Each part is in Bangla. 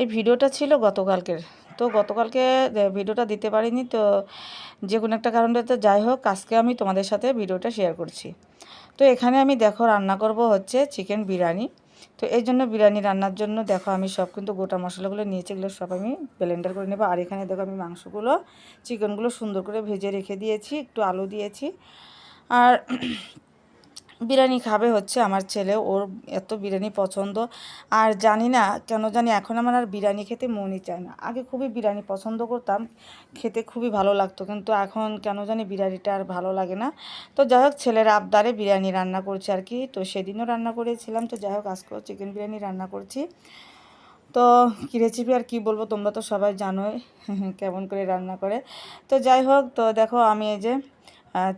এই ভিডিওটা ছিল গতকালকের। তো গতকালকে ভিডিওটা দিতে পারিনি, তো যে কোনো একটা কারণে তো যাই হোক, আজকে আমি তোমাদের সাথে ভিডিওটা শেয়ার করছি। তো এখানে আমি দেখো রান্না করব হচ্ছে চিকেন বিরিয়ানি। তো এই জন্য বিরিয়ানি রান্নার জন্য দেখো আমি সব কিন্তু গোটা মশলাগুলো নিয়েছি, এগুলো সব আমি ব্লেন্ডার করে নেব। আর এখানে দেখো আমি মাংসগুলো চিকেনগুলো সুন্দর করে ভেজে রেখে দিয়েছি, একটু আলু দিয়েছি। আর বিরিয়ানি খাবে হচ্ছে আমার ছেলে, ওর এত বিরিয়ানি পছন্দ। আর জানি না, কেন জানি এখন আমার আর বিরিয়ানি খেতে মনই চায় না। আগে খুবই বিরিয়ানি পছন্দ করতাম, খেতে খুবই ভালো লাগতো, কিন্তু এখন কেন জানি বিরিয়ানিটা আর ভালো লাগে না। তো যাই হোক, ছেলের আবদারে বিরিয়ানি রান্না করছি আর কি। তো সেদিনও রান্না করেছিলাম, তো যাই হোক, আজকেও চিকেন বিরিয়ানি রান্না করছি। তো কী রেসিপি আর কি বলব, তোমরা তো সবাই জানোই কেমন করে রান্না করে। তো যাই হোক, তো দেখো আমি এই যে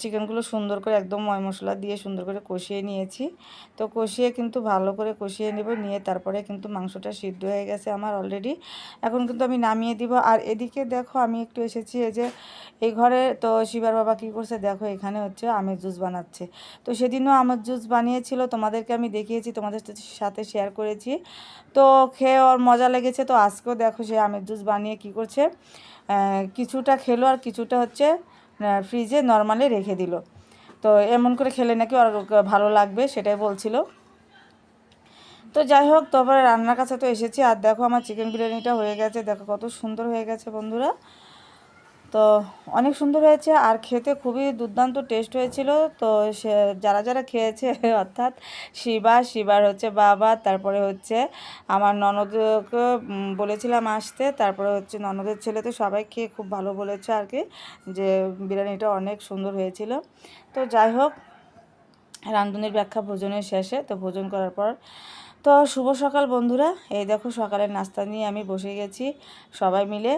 চিকেনগুলো সুন্দর করে একদম ময় মশলা দিয়ে সুন্দর করে কষিয়ে নিয়েছি। তো কষিয়ে কিন্তু ভালো করে কষিয়ে নেব, নিয়ে তারপরে কিন্তু মাংসটা সিদ্ধ হয়ে গেছে আমার অলরেডি এখন কিন্তু আমি নামিয়ে দিব। আর এদিকে দেখো আমি একটু এসেছি, এই যে এই ঘরে তো শিবার বাবা কী করছে, দেখো এখানে হচ্ছে আমের জুস বানাচ্ছে। তো সেদিনও আমের জুস বানিয়েছিল, তোমাদেরকে আমি দেখিয়েছি, তোমাদের সাথে শেয়ার করেছি। তো খেয়ে ওর মজা লেগেছে, তো আজকেও দেখো সে আমের জুস বানিয়ে কি করছে। কিছুটা খেলো আর কিছুটা হচ্ছে ফ্রিজে নর্মালি রেখে দিল। তো এমন করে খেলে নাকি ওর ভালো লাগবে সেটাই বলছিল। তো যাই হোক তারপরে রান্নার কাছে তো এসেছি। আর দেখো আমার চিকেন বিরিয়ানিটা হয়ে গেছে। দেখো কত সুন্দর হয়ে গেছে বন্ধুরা। তো অনেক সুন্দর হয়েছে আর খেতে খুবই দুর্দান্ত টেস্ট হয়েছিল। তো সে, যারা যারা খেয়েছে, অর্থাৎ শিবা, শিবার হচ্ছে বাবা, তারপরে হচ্ছে আমার ননদকে বলেছিলাম আসতে, তারপরে হচ্ছে ননদের ছেলে তো সবাই খেয়ে খুব ভালো বলেছে আর কি, যে বিরিয়ানিটা অনেক সুন্দর হয়েছিল। তো যাই হোক রান্ধুনির ব্যাখ্যা ভোজনের শেষে, তো ভোজন করার পর তো শুভ সকাল বন্ধুরা। এই দেখো সকালের নাস্তা নিয়ে আমি বসে গেছি সবাই মিলে।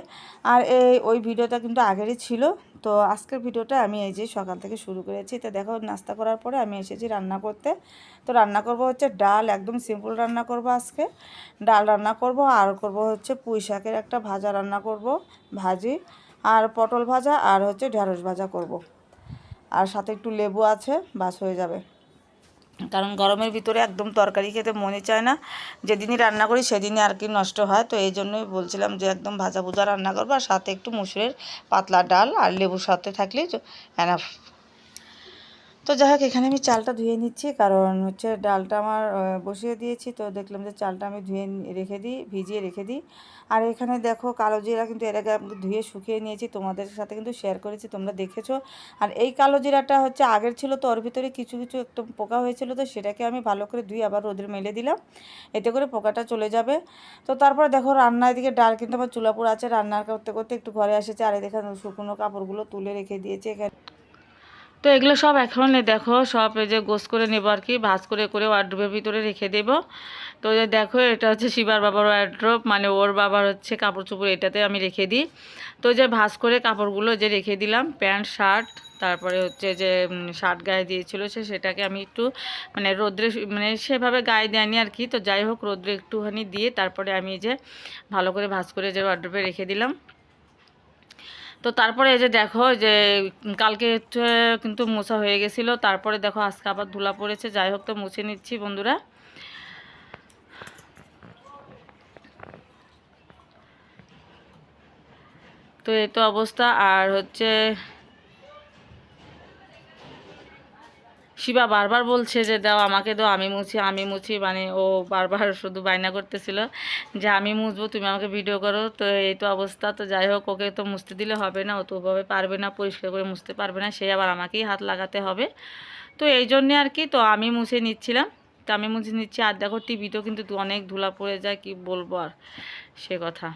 আর এই, ওই ভিডিওটা কিন্তু আগেরই ছিল। তো আজকের ভিডিওটা আমি এই যে সকাল থেকে শুরু করেছি। তো দেখো নাস্তা করার পরে আমি এসেছি রান্না করতে। তো রান্না করব হচ্ছে ডাল, একদম সিম্পল রান্না করব আজকে। ডাল রান্না করব, আর করব হচ্ছে পুঁই শাকের একটা ভাজা রান্না করব, ভাজি, আর পটল ভাজা, আর হচ্ছে ঢেঁড়স ভাজা করব। আর সাথে একটু লেবু আছে, বাস হয়ে যাবে। কারণ গরমের ভিতরে একদম তরকারি খেতে মনে চায় না। যেদিনই রান্না করি সেদিনই আর কি নষ্ট হয়। তো এই জন্যই বলছিলাম যে একদম ভাজা ভুজা রান্না করব আর সাথে একটু মুসুরের পাতলা ডাল আর লেবুর সাথে থাকলে এনাফ তো যাই হোক এখানে আমি চালটা ধুয়ে নিচ্ছি। কারণ হচ্ছে ডালটা আমার বসিয়ে দিয়েছি। তো দেখলাম যে চালটা আমি ধুয়ে রেখে দিই, ভিজিয়ে রেখে দিই। আর এখানে দেখো, কালো জিরা কিন্তু এর আগে আমি ধুয়ে শুকিয়ে নিয়েছি। তোমাদের সাথে কিন্তু শেয়ার করেছি, তোমরা দেখেছ। আর এই কালো জিরাটা হচ্ছে আগের ছিল, তো ওর ভিতরে কিছু কিছু একটু পোকা হয়েছিল, তো সেটাকে আমি ভালো করে ধুয়ে আবার রোদে মেলে দিলাম। এতে করে পোকাটা চলে যাবে। তো তারপর দেখো রান্না এদিকে ডাল কিন্তু আমার চুলাপুর আছে। রান্নার করতে করতে একটু ঘরে এসেছে। আর এদিকে শুকনো কাপড়গুলো তুলে রেখে দিয়েছে এখানে। তো এগুলো সব এখন দেখো, সব এই যে গোস করে নেব আর কি, ভাজ করে করে ওয়ার্ড্রোবের ভিতরে রেখে দেবো। তো দেখো, এটা হচ্ছে শিবার বাবার ওয়ার্ড্রোব মানে ওর বাবার হচ্ছে কাপড় চোপড় এটাতে আমি রেখে দিই। তো যে ভাজ করে কাপড়গুলো যে রেখে দিলাম, প্যান্ট, শার্ট, তারপরে হচ্ছে যে শার্ট গায়ে দিয়েছিল সে, সেটাকে আমি একটু মানে রোদ্রে মানে সেভাবে গায়ে দেয়নি আর কি। তো যাই হোক, রোদ্রে একটুখানি দিয়ে তারপরে আমি যে ভালো করে ভাজ করে যে ওয়ার্ড্রোবে রেখে দিলাম। তো তারপরে এই যে দেখো যে কালকে কিন্তু মোছা হয়ে গেছিল। তারপরে দেখো আজকে আবার ধুলা পড়েছে। যাই হোক তো মুছে নিচ্ছি বন্ধুরা। তো এই তো অবস্থা। আর হচ্ছে শিবা বারবার বলছে যে, দাও, আমাকে দাও, আমি মুছি আমি মুছি। মানে ও বারবার শুধু বায়না করতেছিল যে, আমি মুছবো, তুমি আমাকে ভিডিও করো। তো এই তো অবস্থা। তো যাই হোক, ওকে তো মুছতে দিলে হবে না, ও তো ওভাবে পারবে না, পরিষ্কার করে মুছতে পারবে না, সে আবার আমাকেই হাত লাগাতে হবে। তো এই জন্যে আর কি, তো আমি মুছে নিচ্ছিলাম। তো আমি মুছে নিচ্ছি, আর দেখো, টিভিতেও কিন্তু অনেক ধুলা পড়ে যায়, কি বলব আর সে কথা।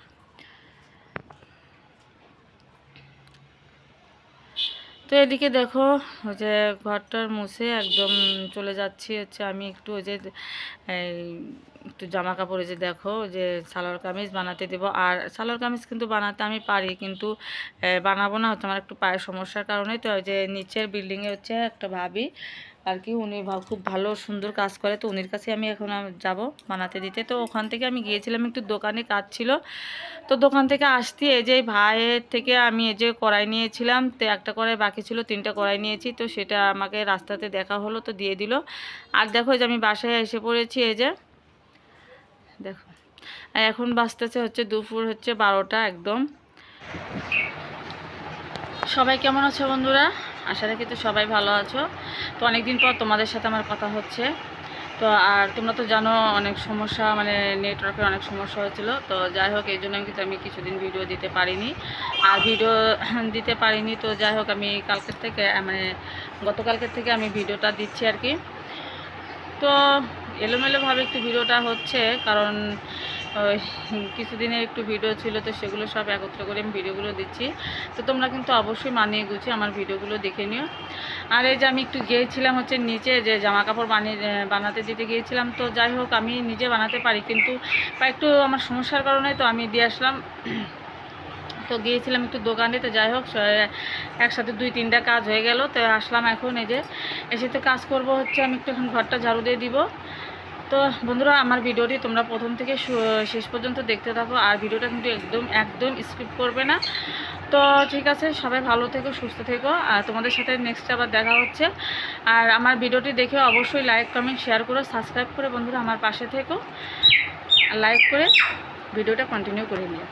তো এদিকে দেখো, ওই যে ঘরটার মুছে একদম চলে যাচ্ছি হচ্ছে আমি একটু ওই যে একটু জামা কাপড়ে যে দেখো যে সালোয়ার কামিজ বানাতে দেবো। আর সালোয়ার কামিজ কিন্তু বানাতে আমি পারি, কিন্তু বানাবো না, হচ্ছে আমার একটু পায়ের সমস্যার কারণে। তো ওই যে নিচের বিল্ডিংয়ে হচ্ছে একটা ভাবি আর কি, উনি খুব ভালো, সুন্দর কাজ করে। তো উনির কাছে আমি এখন যাব বানাতে দিতে। তো ওখান থেকে আমি গিয়েছিলাম, একটু দোকানে কাজ ছিল। তো দোকান থেকে আসতে এই যে ভাইয়ের থেকে আমি এই যে কড়াই নিয়েছিলাম, তো একটা কড়াই বাকি ছিল, তিনটা কড়াই নিয়েছি। তো সেটা আমাকে রাস্তাতে দেখা হলো, তো দিয়ে দিল। আর দেখো যে আমি বাসায় এসে পড়েছি, এই যে। দেখো, এখন বাজতেছে হচ্ছে দুপুর হচ্ছে বারোটা একদম। সবাই কেমন আছো বন্ধুরা? আশা রাখি তো সবাই ভালো আছো। তো অনেকদিন পর তোমাদের সাথে আমার কথা হচ্ছে। তো আর তোমরা তো জানো অনেক সমস্যা মানে নেটওয়ার্কের অনেক সমস্যা হয়েছিল। তো যাই হোক, এই জন্য কিন্তু আমি কিছুদিন ভিডিও দিতে পারিনি। আর ভিডিও দিতে পারিনি, তো যাই হোক, আমি কালকের থেকে মানে গতকালকের থেকে আমি ভিডিওটা দিচ্ছি আর কি। তো এলোমেলোভাবে একটু ভিডিওটা হচ্ছে, কারণ কিছুদিনের একটু ভিডিও ছিল তো সেগুলো সব একত্র করে আমি ভিডিওগুলো দিচ্ছি। তো তোমরা কিন্তু অবশ্যই মানিয়ে গুছিয়ে আমার ভিডিওগুলো দেখে নিও। আর এই যে আমি একটু গিয়েছিলাম হচ্ছে নিচে যে জামা কাপড় বানিয়ে বানাতে দিতে গিয়েছিলাম, তো যাই হোক আমি নিজে বানাতে পারি কিন্তু একটু আমার সমস্যার কারণে তো আমি দিয়ে আসলাম। তো গিয়েছিলাম একটু দোকানে, তো যাই হোক একসাথে দুই তিনটা কাজ হয়ে গেল, তো আসলাম এখন এই যে। এসে তো কাজ করব হচ্ছে, আমি একটু এখন ঘরটা ঝাড়ু দিয়ে দিব। তো বন্ধুরা, আমার ভিডিওটি তোমরা প্রথম থেকে শেষ পর্যন্ত দেখতে থাকো, আর ভিডিওটা কিন্তু একদম একদম স্কিপ করবে না। তো ঠিক আছে, সবাই ভালো থেকো, সুস্থ থেকো, আর তোমাদের সাথে নেক্সট আবার দেখা হচ্ছে। আর আমার ভিডিওটি দেখে অবশ্যই লাইক কমেন্ট শেয়ার করো সাবস্ক্রাইব করে বন্ধুরা আমার পাশে থেকো। লাইক করে ভিডিওটা কন্টিনিউ করে নিও।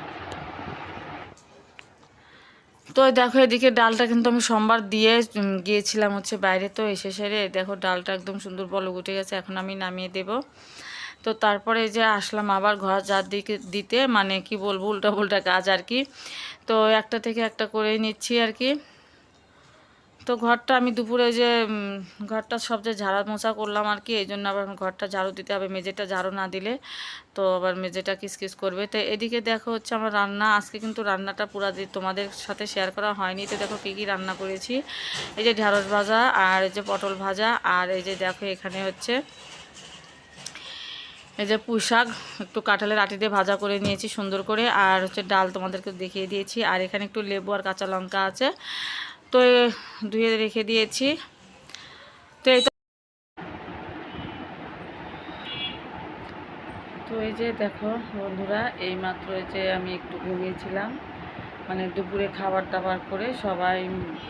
তো দেখো এদিকে ডালটা কিন্তু আমি সোমবার দিয়ে গিয়েছিলাম হচ্ছে বাইরে। তো এসে সেরে দেখো ডালটা একদম সুন্দর বলক উঠে গেছে, এখন আমি নামিয়ে দেব। তো তারপরে যে আসলাম আবার ঘর যার দিকে, দিতে মানে কি বলব উল্টা পুল্টা কাজ আর কি। তো একটা থেকে একটা করে নিচ্ছি আর কি। তো ঘরটা আমি দুপুরে যে ঘরটা সব যে ঝাড়া মোছা করলাম আর কি, এই জন্য আবার ঘরটা ঝাড়ু দিতে হবে, মেঝেটা ঝাড়ু না দিলে তো আবার মেঝেটা কিসকিস করবে। তো এদিকে দেখো হচ্ছে আমার রান্না, আজকে কিন্তু রান্নাটা পুরা তোমাদের সাথে শেয়ার করা হয়নি। তো দেখো কী কী রান্না করেছি, এই যে ঢ্যাঁড়স ভাজা আর এই যে পটল ভাজা আর এই যে দেখো এখানে হচ্ছে, এই যে পুঁই শাক, একটু কাঁঠালের আটি দিয়ে ভাজা করে নিয়েছি সুন্দর করে। আর হচ্ছে ডাল তোমাদেরকে দেখিয়ে দিয়েছি। আর এখানে একটু লেবু আর কাঁচা লঙ্কা আছে। তো ধুয়ে রেখে দিয়েছি। তো এই তো এই যে দেখো বন্ধুরা এই মাত্র যে আমি একটু ঘুমিয়েছিলাম। মানে দুপুরে খাবার দাবার করে সবাই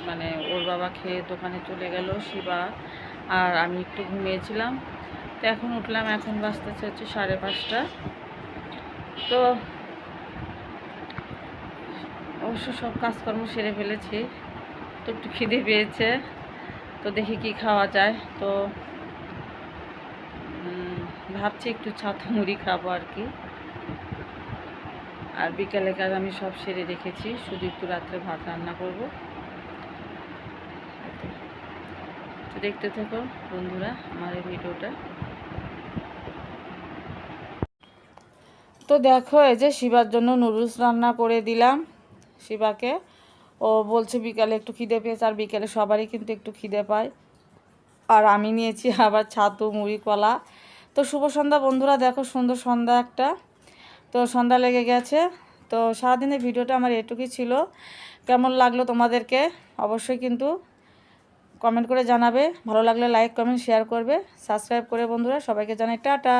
মানে ওর বাবা খেয়ে দোকানে চলে গেল, শিবা, আর আমি একটু ঘুমিয়েছিলাম। তো এখন উঠলাম, এখন বাজতেছে হচ্ছে সাড়ে পাঁচটা। তো অবশ্য সব কাজকর্ম সেরে ফেলেছি। একটু খিদে পেয়েছে, তো দেখি কি খাওয়া যায়। তো ভাবছি একটু ছাতু মুড়ি খাব আর কি। আর বিকালে কাজ আমি সব সেরে রেখেছি, শুধু একটু রাত্রে ভাত রান্না করব। তো দেখতে থাকো বন্ধুরা আমার এই ভিডিওটা। তো দেখো, এই যে শিবার জন্য নুডলস রান্না করে দিলাম শিবাকে। ও বলছে বিকালে একটু খিদে পেয়েছে আর বিকালে সবারই কিন্তু একটু খিদে পায়। আর আমি নিয়েছি আবার ছাতু, মুড়ি, কলা। তো শুভ সন্ধ্যা বন্ধুরা, দেখো সুন্দর সন্ধ্যা একটা। তো সন্ধ্যা লেগে গেছে। তো সারাদিনের ভিডিওটা আমার এটুকুই ছিল। কেমন লাগল তোমাদেরকে? অবশ্যই কিন্তু কমেন্ট করে জানাবে। ভালো লাগলে লাইক, কমেন্ট, শেয়ার করবে। সাবস্ক্রাইব করে বন্ধুরা সবাইকে জানাই, টাটা।